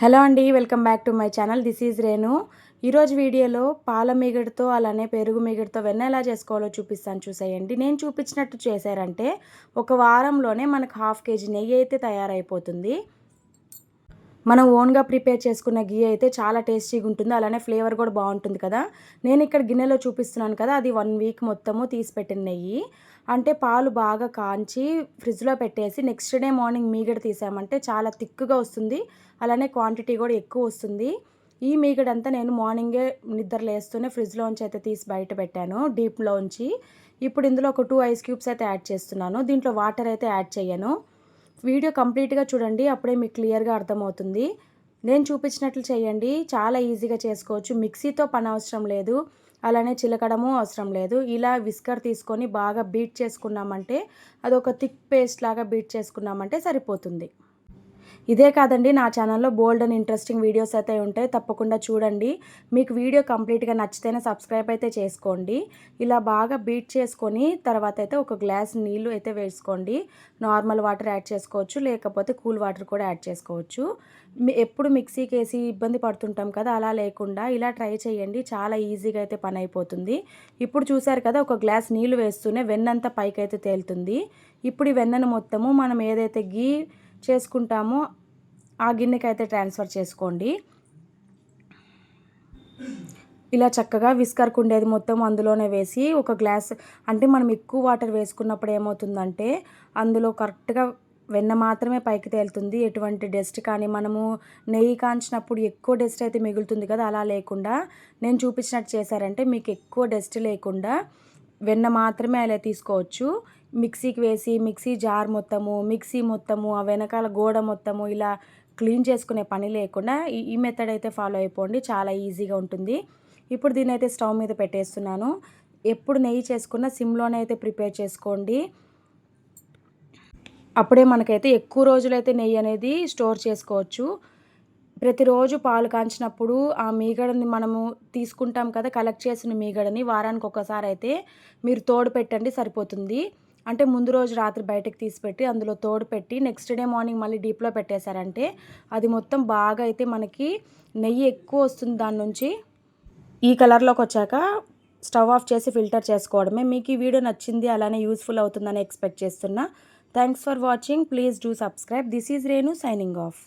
Hello అండి welcome back to my channel. This is Renu. ఈరోజు వీడియోలో పాల మీగడితో అలానే పెరుగు మీగడితో వెన్న ఎలా చేసుకోవాలో చూపిస్తాను చూసేయండి. నేను చూపించినట్టు చేశారంటే ఒక వారంలోనే మనకు హాఫ్ కేజీ నెయ్యి అయితే తయారైపోతుంది. మనం ఓన్గా ప్రిపేర్ చేసుకున్న గీ అయితే చాలా టేస్టీగా ఉంటుంది అలానే ఫ్లేవర్ కూడా బాగుంటుంది కదా. నేను ఇక్కడ గిన్నెలో చూపిస్తున్నాను కదా అది వన్ వీక్ మొత్తము తీసి పెట్టిన నెయ్యి. అంటే పాలు బాగా కాంచి ఫ్రిడ్జ్లో పెట్టేసి నెక్స్ట్ డే మార్నింగ్ మీగడ తీసామంటే చాలా థిక్గా వస్తుంది. అలానే క్వాంటిటీ కూడా ఎక్కువ వస్తుంది. ఈ మీగడంతా నేను మార్నింగే నిద్ర లేస్తూనే ఫ్రిడ్జ్లోంచి అయితే తీసి బయట పెట్టాను డీప్లోంచి. ఇప్పుడు ఇందులో ఒక టూ ఐస్ క్యూబ్స్ అయితే యాడ్ చేస్తున్నాను. దీంట్లో వాటర్ అయితే యాడ్ చేయను. వీడియో కంప్లీట్గా చూడండి అప్పుడే మీకు క్లియర్గా అర్థమవుతుంది. నేను చూపించినట్లు చేయండి చాలా ఈజీగా చేసుకోవచ్చు. మిక్సీతో పని అవసరం లేదు. అలానే చిలకడము అవసరం లేదు. ఇలా విస్కర్ తీసుకొని బాగా బీట్ చేసుకున్నామంటే అది ఒక థిక్ పేస్ట్ లాగా బీట్ చేసుకున్నామంటే సరిపోతుంది. ఇదే కాదండి నా ఛానల్లో బోల్డ్ అండ్ ఇంట్రెస్టింగ్ వీడియోస్ అయితే ఉంటాయి. తప్పకుండా చూడండి. మీకు వీడియో కంప్లీట్గా నచ్చితేనే సబ్స్క్రైబ్ అయితే చేసుకోండి. ఇలా బాగా బీట్ చేసుకొని తర్వాత అయితే ఒక గ్లాస్ నీళ్ళు అయితే వేసుకోండి. నార్మల్ వాటర్ యాడ్ చేసుకోవచ్చు లేకపోతే కూల్ వాటర్ కూడా యాడ్ చేసుకోవచ్చు. ఎప్పుడు మిక్సీకి వేసి ఇబ్బంది పడుతుంటాం కదా అలా లేకుండా ఇలా ట్రై చేయండి. చాలా ఈజీగా అయితే పని అయిపోతుంది. ఇప్పుడు చూసారు కదా ఒక గ్లాస్ నీళ్ళు వేస్తూనే వెన్నంతా పైకి అయితే తేలుతుంది. ఇప్పుడు ఈ వెన్నను మొత్తము మనం ఏదైతే గీ చేసుకుంటామో. ఆ గిన్నెకి అయితే ట్రాన్స్ఫర్ చేసుకోండి. ఇలా చక్కగా విస్కర్ కుండేది మొత్తం అందులోనే వేసి ఒక గ్లాస్ అంటే మనం ఎక్కువ వాటర్ వేసుకున్నప్పుడు ఏమవుతుందంటే అందులో కరెక్ట్గా వెన్న మాత్రమే పైకి తేలుతుంది. ఎటువంటి డస్ట్ కానీ మనము నెయ్యి కాంచినప్పుడు ఎక్కువ డస్ట్ అయితే మిగులుతుంది కదా అలా లేకుండా. నేను చూపించినట్టు చేశారంటే మీకు ఎక్కువ డస్ట్ లేకుండా వెన్న మాత్రమే అలా తీసుకోవచ్చు. మిక్సీకి వేసి మిక్సీ జార్ మొత్తము మిక్సీ మొత్తము ఆ వెనకాల గోడ మొత్తము ఇలా క్లీన్ చేసుకునే పని లేకుండా ఈ మెథడ్ అయితే ఫాలో అయిపోండి. చాలా ఈజీగా ఉంటుంది. ఇప్పుడు దీని అయితే స్టవ్ మీద పెట్టేస్తున్నాను. ఎప్పుడు నెయ్యి చేసుకున్న సిమ్లోనే అయితే ప్రిపేర్ చేసుకోండి. అప్పుడే మనకైతే ఎక్కువ రోజులైతే నెయ్యి అనేది స్టోర్ చేసుకోవచ్చు. ప్రతిరోజు పాలు కాంచినప్పుడు ఆ మీగడని మనము తీసుకుంటాం కదా కలెక్ట్ చేసిన మీగడని వారానికి ఒకసారి అయితే మీరు తోడు పెట్టండి సరిపోతుంది. అంటే ముందు రోజు రాత్రి బయటకు తీసిపెట్టి అందులో తోడు పెట్టి నెక్స్ట్ డే మార్నింగ్ మళ్ళీ డీప్లో పెట్టేశారంటే అది మొత్తం బాగా అయితే మనకి నెయ్యి ఎక్కువ వస్తుంది దాని నుంచి. ఈ కలర్లోకి వచ్చాక స్టవ్ ఆఫ్ చేసి ఫిల్టర్ చేసుకోవడమే. మీకు ఈ వీడియో నచ్చింది అలానే యూస్ఫుల్ అవుతుందని ఎక్స్పెక్ట్ చేస్తున్నా. Thanks for watching. Please do subscribe. This is Renu signing off.